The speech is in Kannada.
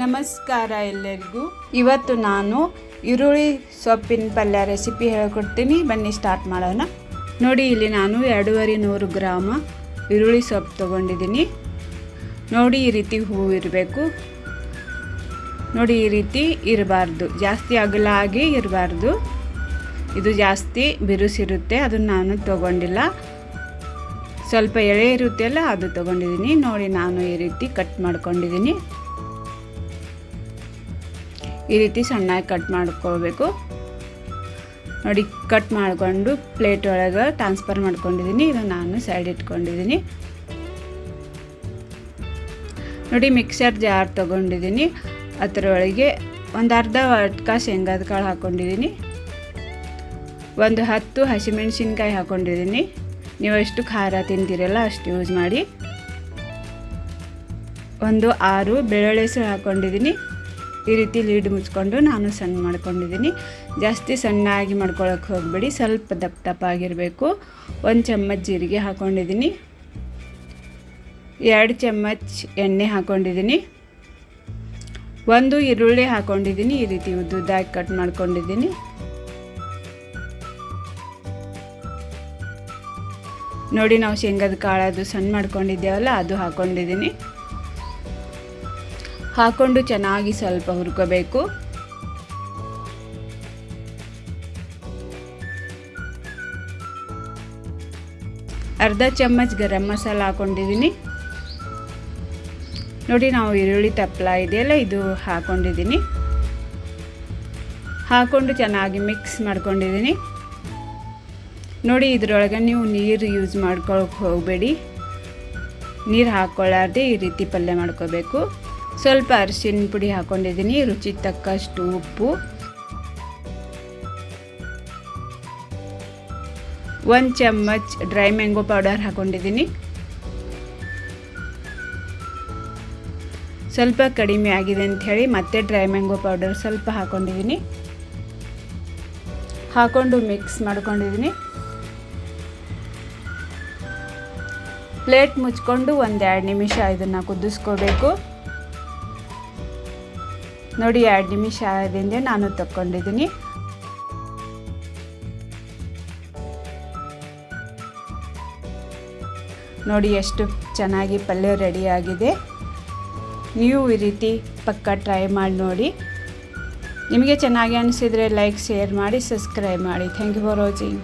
ನಮಸ್ಕಾರ ಎಲ್ಲರಿಗೂ. ಇವತ್ತು ನಾನು ಈರುಳ್ಳಿ ಸೊಪ್ಪಿನ ಪಲ್ಯ ರೆಸಿಪಿ ಹೇಳ್ಕೊಡ್ತೀನಿ. ಬನ್ನಿ ಸ್ಟಾರ್ಟ್ ಮಾಡೋಣ. ನೋಡಿ, ಇಲ್ಲಿ ನಾನು ಎರಡೂವರೆ ನೂರು ಗ್ರಾಮ ಈರುಳ್ಳಿ ಸೊಪ್ಪು ತೊಗೊಂಡಿದ್ದೀನಿ. ನೋಡಿ, ಈ ರೀತಿ ಹೂ ಇರಬೇಕು. ನೋಡಿ, ಈ ರೀತಿ ಇರಬಾರ್ದು. ಜಾಸ್ತಿ ಅಗಲ ಆಗಿ ಇರಬಾರ್ದು. ಇದು ಜಾಸ್ತಿ ಬಿರುಸಿರುತ್ತೆ, ಅದನ್ನು ನಾನು ತೊಗೊಂಡಿಲ್ಲ. ಸ್ವಲ್ಪ ಎಳೆ ಇರುತ್ತೆ ಅಲ್ಲ ಅದು ತೊಗೊಂಡಿದ್ದೀನಿ. ನೋಡಿ, ನಾನು ಈ ರೀತಿ ಕಟ್ ಮಾಡ್ಕೊಂಡಿದ್ದೀನಿ. ಈ ರೀತಿ ಸಣ್ಣಾಗಿ ಕಟ್ ಮಾಡ್ಕೊಳ್ಬೇಕು. ನೋಡಿ, ಕಟ್ ಮಾಡಿಕೊಂಡು ಪ್ಲೇಟ್ ಒಳಗೆ ಟ್ರಾನ್ಸ್ಫರ್ ಮಾಡ್ಕೊಂಡಿದ್ದೀನಿ. ಇದು ನಾನು ಸೈಡ್ ಇಟ್ಕೊಂಡಿದ್ದೀನಿ. ನೋಡಿ ಮಿಕ್ಸರ್ ಜಾರ್ ತೊಗೊಂಡಿದ್ದೀನಿ. ಅದರೊಳಗೆ ಒಂದು ಅರ್ಧ ವಟ್ಕ ಶೇಂಗಾದ ಕಾಳು ಹಾಕ್ಕೊಂಡಿದ್ದೀನಿ ಒಂದು ಹತ್ತು ಹಸಿಮೆಣಸಿನ್ಕಾಯಿ ಹಾಕ್ಕೊಂಡಿದ್ದೀನಿ ನೀವು ಎಷ್ಟು ಖಾರ ತಿಂತೀರಲ್ಲ ಅಷ್ಟು ಯೂಸ್ ಮಾಡಿ. ಒಂದು ಆರು ಬೆಳ್ಳುಳ್ಳಿ ಹಾಕ್ಕೊಂಡಿದ್ದೀನಿ ಈ ರೀತಿ ಲೀಡ್ ಮುಚ್ಕೊಂಡು ನಾನು ಸಣ್ಣ ಮಾಡ್ಕೊಂಡಿದ್ದೀನಿ. ಜಾಸ್ತಿ ಸಣ್ಣಾಗಿ ಮಾಡ್ಕೊಳಕ್ಕೆ ಹೋಗಬೇಡಿ, ಸ್ವಲ್ಪ ದಪ್ಪ ದಪ್ಪ ಆಗಿರಬೇಕು. ಒಂದು ಚಮ್ಮಚ್ ಜೀರಿಗೆ ಹಾಕ್ಕೊಂಡಿದ್ದೀನಿ ಎರಡು ಚಮ್ಮಚ್ ಎಣ್ಣೆ ಹಾಕ್ಕೊಂಡಿದ್ದೀನಿ ಒಂದು ಈರುಳ್ಳಿ ಹಾಕ್ಕೊಂಡಿದ್ದೀನಿ ಈ ರೀತಿ ಉದ್ದುದ್ದಾಗಿ ಕಟ್ ಮಾಡ್ಕೊಂಡಿದ್ದೀನಿ. ನೋಡಿ, ನಾವು ಶೇಂಗದ ಅದು ಸಣ್ಣ ಮಾಡ್ಕೊಂಡಿದ್ದೇವಲ್ಲ, ಅದು ಹಾಕ್ಕೊಂಡಿದ್ದೀನಿ ಹಾಕ್ಕೊಂಡು ಚೆನ್ನಾಗಿ ಸ್ವಲ್ಪ ಹುರ್ಕೋಬೇಕು. ಅರ್ಧ ಚಮ್ಮಚ್ ಗರಂ ಮಸಾಲ ಹಾಕೊಂಡಿದ್ದೀನಿ. ನೋಡಿ ನಾವು ಈರುಳ್ಳಿ ತಪ್ಪಲ ಇದೆಯಲ್ಲ, ಇದು ಹಾಕೊಂಡಿದ್ದೀನಿ. ಹಾಕ್ಕೊಂಡು ಚೆನ್ನಾಗಿ ಮಿಕ್ಸ್ ಮಾಡ್ಕೊಂಡಿದ್ದೀನಿ. ನೋಡಿ ಇದರೊಳಗೆ ನೀವು ನೀರು ಯೂಸ್ ಮಾಡ್ಕೊಳಕ್ಕೆ ಹೋಗಬೇಡಿ. ನೀರು ಹಾಕ್ಕೊಳ್ಳಾರ್ದೆ ಈ ರೀತಿ ಪಲ್ಯ ಮಾಡ್ಕೋಬೇಕು. ಸ್ವಲ್ಪ ಅರಿಶಿನ ಪುಡಿ ಹಾಕ್ಕೊಂಡಿದ್ದೀನಿ ರುಚಿ ತಕ್ಕಷ್ಟು ಉಪ್ಪು. ಒಂದು ಚಮ್ಮಚ್ ಡ್ರೈ ಮ್ಯಾಂಗೋ ಪೌಡರ್ ಹಾಕ್ಕೊಂಡಿದ್ದೀನಿ ಸ್ವಲ್ಪ ಕಡಿಮೆ ಆಗಿದೆ ಅಂತ ಹೇಳಿ ಮತ್ತೆ ಡ್ರೈ ಮ್ಯಾಂಗೋ ಪೌಡರ್ ಸ್ವಲ್ಪ ಹಾಕ್ಕೊಂಡಿದ್ದೀನಿ ಹಾಕ್ಕೊಂಡು ಮಿಕ್ಸ್ ಮಾಡ್ಕೊಂಡಿದ್ದೀನಿ. ಪ್ಲೇಟ್ ಮುಚ್ಕೊಂಡು ಒಂದು ಎರಡು ನಿಮಿಷ ಇದನ್ನು ಕುದಿಸ್ಕೋಬೇಕು. ನೋಡಿ, ಎರಡು ನಿಮಿಷ ಆದಿಂದ ನಾನು ತಕ್ಕೊಂಡಿದ್ದೀನಿ. ನೋಡಿ, ಎಷ್ಟು ಚೆನ್ನಾಗಿ ಪಲ್ಯ ರೆಡಿಯಾಗಿದೆ ನೀವು ಈ ರೀತಿ ಪಕ್ಕ ಟ್ರೈ ಮಾಡಿ ನೋಡಿ. ನಿಮಗೆ ಚೆನ್ನಾಗಿ ಅನಿಸಿದರೆ ಲೈಕ್ ಶೇರ್ ಮಾಡಿ ಸಬ್ಸ್ಕ್ರೈಬ್ ಮಾಡಿ. Thank you for watching